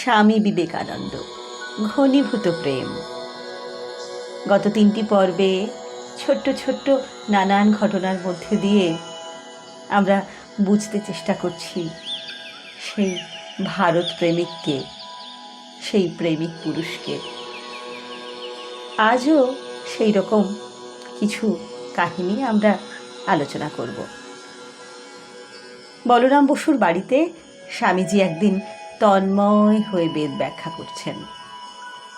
স্বামী বিবেকানন্দ, ঘনীভূত প্রেম। গত তিনটি পর্বে ছোট্ট ছোট্ট নানান ঘটনার মধ্যে দিয়ে আমরা বুঝতে চেষ্টা করছি, সেই ভারত প্রেমিককে, সেই প্রেমিক পুরুষকে। আজও সেই রকম কিছু কাহিনী আমরা আলোচনা করব। বলরাম বসুর বাড়িতে স্বামীজি একদিন তন্ময় হয়ে বেদ ব্যাখ্যা করছেন।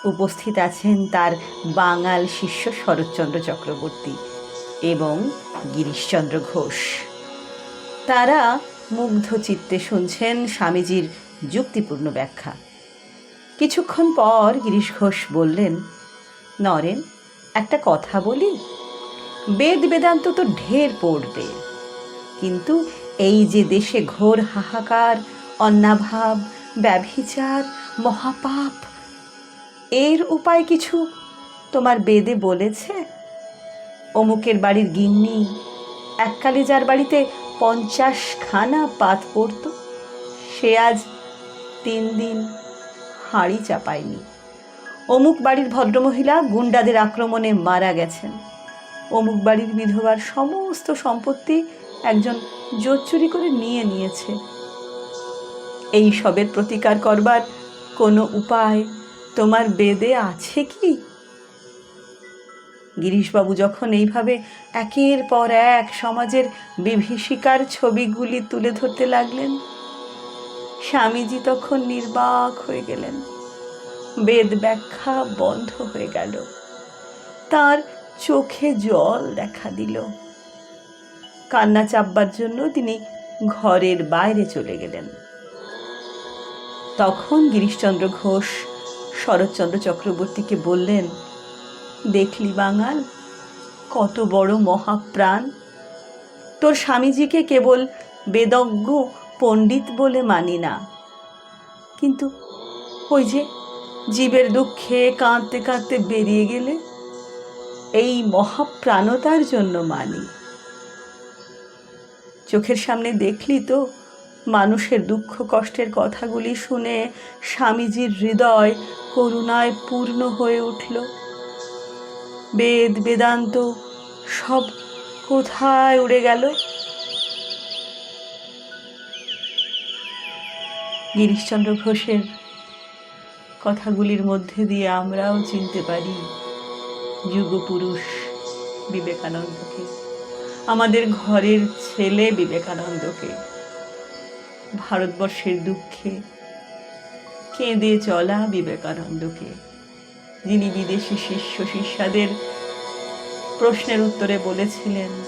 উপস্থিত আছেন তার বাঙাল শিষ্য শরৎচন্দ্র চক্রবর্তী এবং গিরিশচন্দ্র ঘোষ। তারা মুগ্ধ চিত্তে শুনছেন স্বামীজির যুক্তিপূর্ণ ব্যাখ্যা। কিছুক্ষণ পর গিরিশ ঘোষ বললেন, নরেন, একটা কথা বলি? বেদ বেদান্ত তো ঢের পড়বে। কিন্তু এই যে দেশে ঘোর হাহাকার অন্নাভাব ব্যভিচার, মহাপাপ, এর উপায় কিছু তোমার বেদে বলেছে? অমুকের বাড়ির গিন্নি এককালে যার বাড়িতে পঞ্চাশ খানা পাত পড়ত, সে আজ তিন দিন হাঁড়ি চাপায়নি। অমুক বাড়ির ভদ্রমহিলা গুন্ডাদের আক্রমণে মারা গেছেন। অমুক বাড়ির বিধবার সমস্ত সম্পত্তি একজন জোর চুরি করে নিয়ে নিয়েছে। এই সবের প্রতিকার করবার কোনো উপায় তোমার বেদে আছে কি? গিরিশবাবু যখন এইভাবে একের পর এক সমাজের বিভীষিকার ছবিগুলি তুলে ধরতে লাগলেন, স্বামীজি তখন নির্বাক হয়ে গেলেন। বেদ ব্যাখ্যা বন্ধ হয়ে গেল। তার চোখে জল দেখা দিল। কান্না চাপবার জন্য তিনি ঘরের বাইরে চলে গেলেন। তখন গিরিশচন্দ্র ঘোষ শরৎচন্দ্র চক্রবর্তীকে বললেন, দেখলি বাঙাল, কত বড় মহাপ্রাণ। তোর স্বামীজিকে কেবল বেদজ্ঞ, পণ্ডিত বলে মানি না। কিন্তু ওই যে জীবের দুঃখে কাঁদতে কাঁদতে বেরিয়ে গেলে, এই মহাপ্রাণতার জন্য মানি। চোখের সামনে দেখলি তো মানুষের দুঃখ কষ্টের কথাগুলি শুনে স্বামীজির হৃদয় করুণায় পূর্ণ হয়ে উঠল। বেদ, বেদান্ত সব কোথায় উড়ে গেল? গিরিশচন্দ্র ঘোষের কথাগুলির মধ্যে দিয়ে আমরাও চিনতে পারি, যুগপুরুষ বিবেকানন্দকে, আমাদের ঘরের ছেলে বিবেকানন্দকে। ভারতবর্ষের দুঃখে। কেঁদে চলা বিবেকানন্দকে। যিনি বিদেশি শিষ্য শিষ্যাদের প্রশ্নের উত্তরে বলেছিলেন,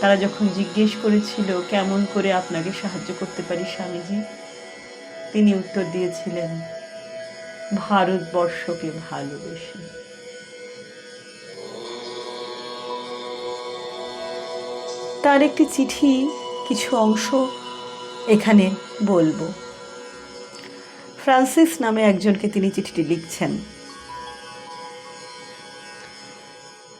তারা যখন জিজ্ঞেস করেছিল, কেমন করে আপনাকে সাহায্য করতে পারি স্বামীজি? তিনি উত্তর দিয়েছিলেন, ভারতবর্ষকে ভালোবেসে। তার একটি চিঠি, কিছু অংশ এখানে বলব। ফ্রান্সিস নামে একজনকে তিনি চিঠিটি লিখছেন।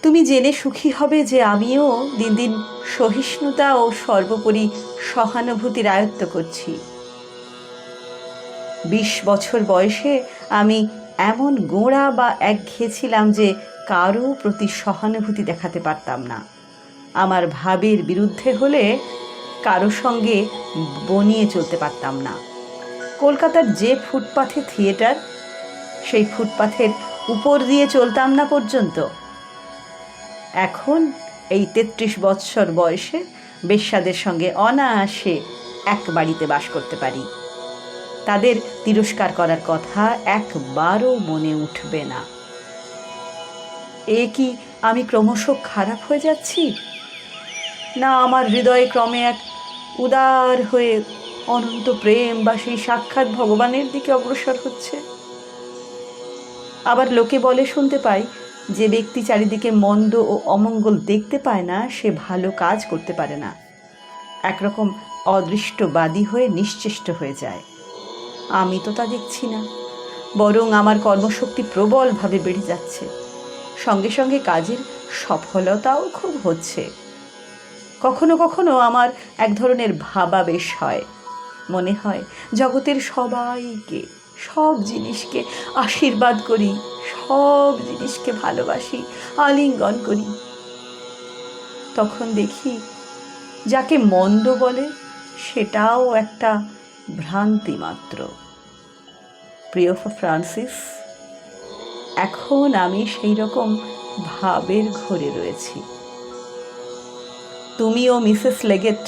তুমি জেনে সুখী হবে যে আমিও দিন দিন সহিষ্ণুতা ও সর্বোপরি সহানুভূতির আয়ত্ত করছি। বিশ বছর বয়সে আমি এমন গোঁড়া বা একঘেয়ে ছিলাম যে কারও প্রতি সহানুভূতি দেখাতে পারতাম না। আমার ভাবের বিরুদ্ধে হলে কারও সঙ্গে বনিয়ে চলতে পারতাম না। কলকাতার যে ফুটপাথে থিয়েটার, সেই ফুটপাথের উপর দিয়ে চলতাম না পর্যন্ত। এখন এই তেত্রিশ বৎসর বয়সে বেশ্যাদের সঙ্গে অনায়াসে এক বাড়িতে বাস করতে পারি। তাদের তিরস্কার করার কথা একবারও মনে উঠবে না। এ কি আমি ক্রমশ খারাপ হয়ে যাচ্ছি? না আমার হৃদয়ে ক্রমে এক উদার হয়ে অনন্ত প্রেম বা সেই সাক্ষাৎ ভগবানের দিকে অগ্রসর হচ্ছে। আবার লোকে বলে শুনতে পাই যে ব্যক্তি চারিদিকে মন্দ ও অমঙ্গল দেখতে পায় না, সে ভালো কাজ করতে পারে না। একরকম অদৃষ্টবাদী হয়ে নিশ্চেষ্ট হয়ে যায়। আমি তো তা দেখছি না, বরং আমার কর্মশক্তি প্রবলভাবে বেড়ে যাচ্ছে। সঙ্গে সঙ্গে কাজের সফলতাও খুব হচ্ছে। কখনো কখনো আমার এক ধরনের ভাবাবেশ হয়। মনে হয় জগতের সবাইকে, সব জিনিসকে আশীর্বাদ করি, সব জিনিসকে ভালোবাসি, আলিঙ্গন করি। তখন দেখি যাকে মন্দ বলে সেটাও একটা ভ্রান্তি মাত্র। প্রিয় ফ্রান্সিস, এখন আমি সেই রকম ভাবের ঘরে রয়েছি। তুমি ও মিসেস লেগেট,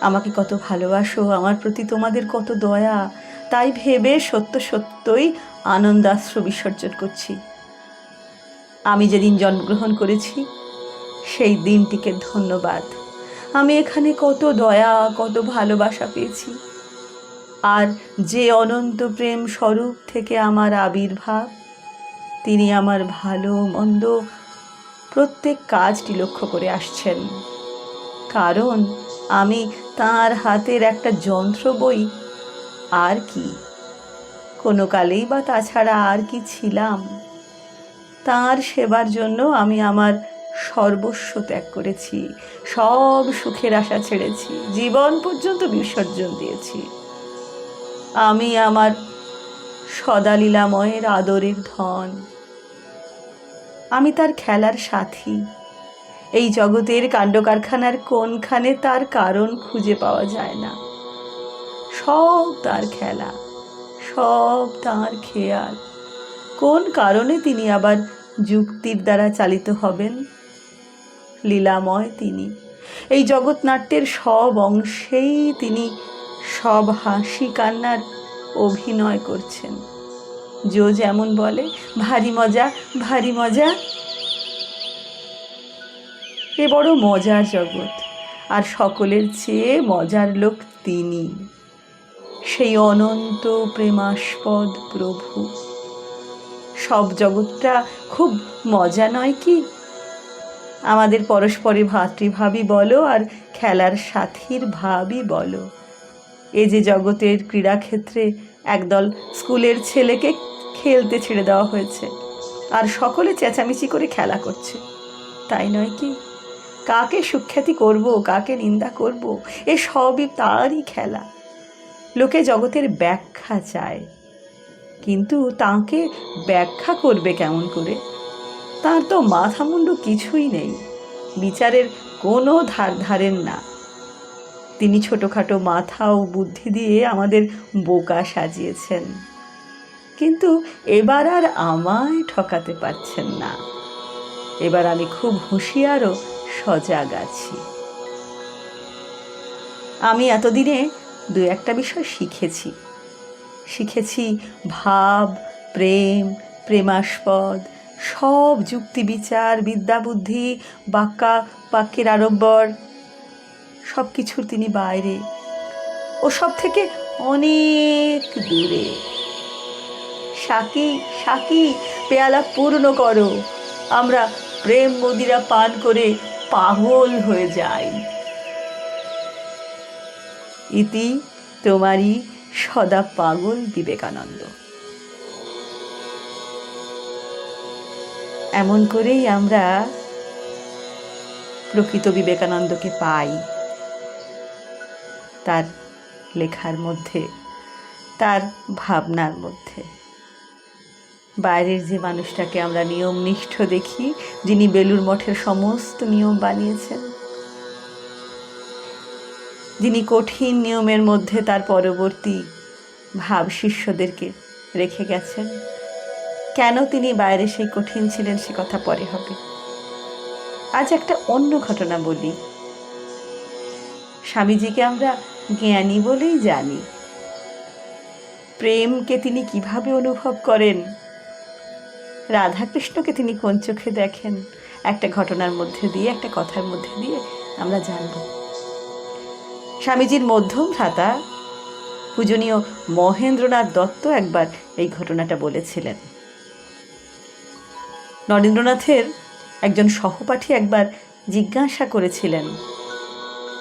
আমাকে কত ভালোবাসো, আমার প্রতি তোমাদের কত দয়া। তাই ভেবে সত্য সত্যই আনন্দাশ্র বিসর্জন করছি। আমি যেদিন জন্মগ্রহণ করেছি, সেই দিনটিকে ধন্যবাদ। আমি এখানে কত দয়া, কত ভালোবাসা পেয়েছি। আর যে অনন্ত প্রেম স্বরূপ থেকে আমার আবির্ভাব, তিনি আমার ভালো, মন্দ প্রত্যেক কাজটি লক্ষ্য করে আসছেন। কারণ আমি তার হাতের একটা যন্ত্র বই। আর কি? কোনো কালেই বা তাছাড়া আর কি ছিলাম? তার সেবার জন্য আমি আমার সর্বস্ব ত্যাগ করেছি, সব সুখের আশা ছেড়েছি, জীবন পর্যন্ত বিসর্জন দিয়েছি। আমি আমার সদালীলাময়ের আদরের ধন। আমি তার খেলার সাথী। এই জগতের কাণ্ডকারখানার কোনখানে তার কারণ খুঁজে পাওয়া যায় না। সব তার খেলা, সব তার খেয়াল। কোন কারণে তিনি আবার যুক্তির দ্বারা চালিত হবেন? লীলাময় তিনি। এই জগৎনাট্যের সব অংশেই তিনি সব হাসি কান্নার অভিনয় করছেন। জো যেমন বলে, ভারী মজা ভারী মজা। এ বড় মজার জগৎ, আর সকলের চেয়ে মজার লোক তিনি। সেই অনন্ত প্রেমাস্পদ প্রভু। সব জগৎটা খুব মজা নয় কি? আমাদের পরস্পরে ভাতৃভাবই বলো, আর খেলার সাথীর ভাবই বলো। এ যে জগতের ক্রীড়াক্ষেত্রে একদল স্কুলের ছেলেকে খেলতে ছেড়ে দেওয়া হয়েছে, আর সকলে চেঁচামেচি করে খেলা করছে, তাই নয় কি? কাকে সুখ্যাতি করব, কাকে নিন্দা করব, এ সবই তারই খেলা। লোকে জগতের ব্যাখ্যা চায়, কিন্তু তাকে ব্যাখ্যা করবে কেমন করে? তার তো মাথা মুন্ডু কিছুই নেই, বিচারের কোনো ধার ধারেন না। তিনি ছোটোখাটো মাথা ও বুদ্ধি দিয়ে আমাদের বোকা সাজিয়েছেন, কিন্তু এবার আর আমায় ঠকাতে পারছেন না। এবার আমি খুব হুঁশিয়ার ও সজাগ আছি। আমি এতদিনে দু একটা বিষয় শিখেছি। শিখেছি ভাব, প্রেম, প্রেমাস্পদ, সব যুক্তি, বিচার, বিদ্যা, বুদ্ধি বাক্যা বাক্যের আড়ম্বর। সব কিছুর তিনি বাইরে। ও সব থেকে অনেক দূরে। সাকি সাকি, পেয়ালা পূর্ণ করো। আমরা প্রেম মদিরা পান করে পাগল হয়ে যাই। ইতি তোমারই সদা পাগল বিবেকানন্দ। এমন করেই আমরা প্রকৃত বিবেকানন্দকে পাই। তার লেখার মধ্যে, তার ভাবনার মধ্যে। বাইরের যে মানুষটাকে আমরা নিয়ম নিষ্ঠ দেখি, যিনি বেলুর মঠের সমস্ত নিয়ম বানিয়েছেন। যিনি কঠিন নিয়মের মধ্যে তার পরবর্তী ভাব শিষ্যদেরকে রেখে গেছেন। কেন তিনি বাইরে সেই কঠিন ছিলেন সে কথা পরে হবে। আজ একটা অন্য ঘটনা বলি। স্বামীজিকে আমরা জ্ঞানী বলেই জানি। প্রেমকে তিনি কীভাবে অনুভব করেন রাধাকৃষ্ণকে তিনি কোন চোখে দেখেন? একটা ঘটনার মধ্যে দিয়ে, একটা কথার মধ্যে দিয়ে আমরা জানব। স্বামীজির মধ্যম ভ্রাতা পূজনীয় মহেন্দ্রনাথ দত্ত একবার এই ঘটনাটা বলেছিলেন। নরেন্দ্রনাথের একজন সহপাঠী একবার জিজ্ঞাসা করেছিলেন,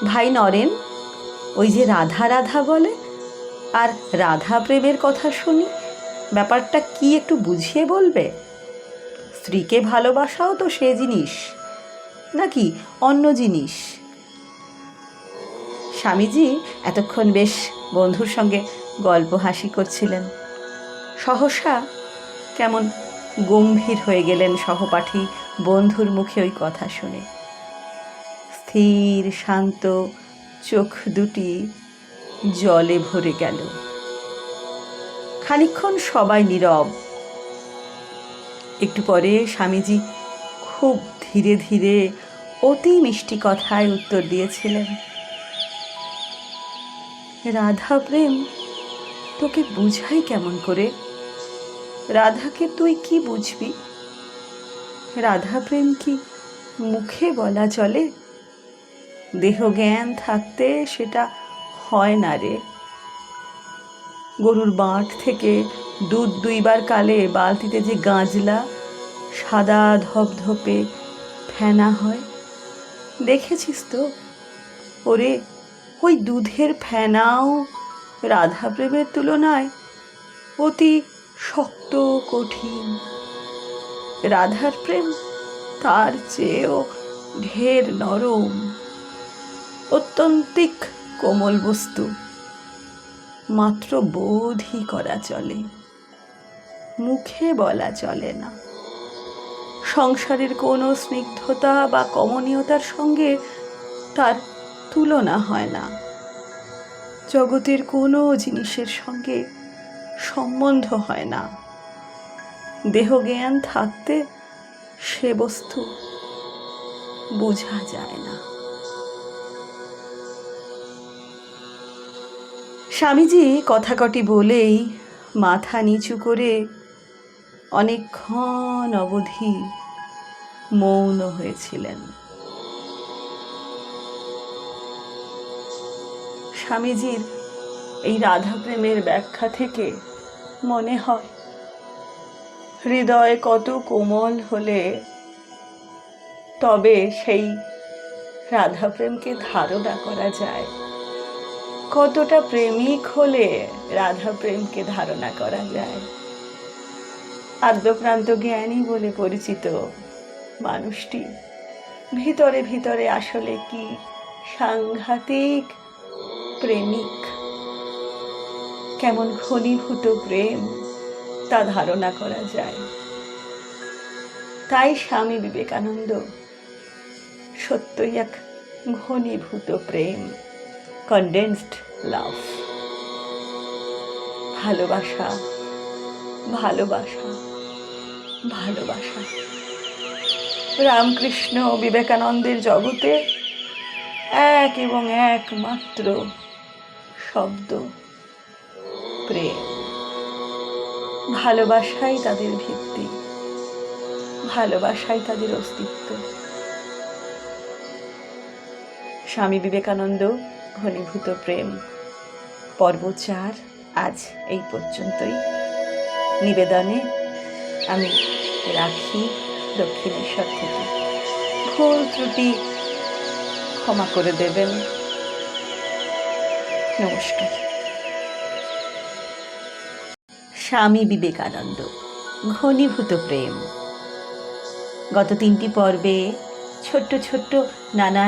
ভাই নরেন, ওই যে রাধা রাধা বলে, আর রাধা প্রেমের কথা শুনি, ব্যাপারটা কি একটু বুঝিয়ে বলবে? স্ত্রীকে ভালোবাসাও তো সে জিনিস। নাকি অন্য জিনিস? স্বামীজি এতক্ষণ বেশ বন্ধুর সঙ্গে গল্প হাসি করছিলেন। সহসা কেমন গম্ভীর হয়ে গেলেন সহপাঠী বন্ধুর মুখে ওই কথা শুনে। স্থির, শান্ত চোখ দুটি জলে ভরে গেল। খানিক্ষণ সবাই নীরব। একটু পরে স্বামীজি খুব ধীরে ধীরে অতি মিষ্টি কথায় উত্তর দিয়েছিলেন, রাধা প্রেম, তোকে বুঝাই কেমন করে? রাধাকে তুই কি বুঝবি? রাধা প্রেম কি মুখে বলা চলে? দেহ জ্ঞান থাকতে সেটা হয় না রে। গরুর বাঁট থেকে দুধ দুইবার কালে বালতিতে যে গাঁজলা, সাদা ধপধপে ফেনা হয়, দেখেছিস তো? ওরে, ওই দুধের ফেনাও রাধা প্রেমের তুলনায় অতি শক্ত, কঠিন। রাধার প্রেম তার চেয়েও ঢের নরম, অত্যন্তিক কোমল বস্তু, মাত্র বোধই করা চলে। মুখে বলা চলে না। সংসারের কোনো স্নিগ্ধতা বা কমনীয়তার সঙ্গে তার তুলনা হয় না। জগতের কোনো জিনিসের সঙ্গে সম্বন্ধ হয় না। দেহজ্ঞান থাকতে সে বস্তু বোঝা যায় না। স্বামীজি কথা কটি বলেই মাথা নিচু করে অনেকক্ষণ অবধি মৌন হয়েছিলেন। স্বামীজির এই রাধাপ্রেমের ব্যাখ্যা থেকে মনে হয়, হৃদয় কত কোমল হলে তবে সেই রাধাপ্রেমকে ধারণা করা যায়। কতটা প্রেমিক হলে রাধা প্রেমকে ধারণা করা যায়। আদ্যপ্রান্ত জ্ঞানী বলে পরিচিত মানুষটি। ভিতরে ভিতরে আসলে কি সাংঘাতিক প্রেমিক? কেমন ঘনীভূত প্রেম তা ধারণা করা যায়। তাই স্বামী বিবেকানন্দ সত্যই এক ঘনীভূত প্রেম কন্ডেন্সড লাভ ভালোবাসা ভালোবাসা। ভালোবাসা। রামকৃষ্ণ বিবেকানন্দের জগতে এক এবং একমাত্র শব্দ প্রেম। ভালোবাসাই তাদের ভিত্তি, ভালোবাসাই তাদের অস্তিত্ব। স্বামী বিবেকানন্দ, ঘনীভূত প্রেম। পর্ব চার আজ এই পর্যন্তই। নিবেদনে আমি রাখি দক্ষিণেশ্বর থেকে। ভুল ত্রুটি ক্ষমা করে দেবেন। নমস্কার। স্বামী বিবেকানন্দ, ঘনীভূত প্রেম। গত তিনটি পর্বে ছোট্ট ছোট্ট নানা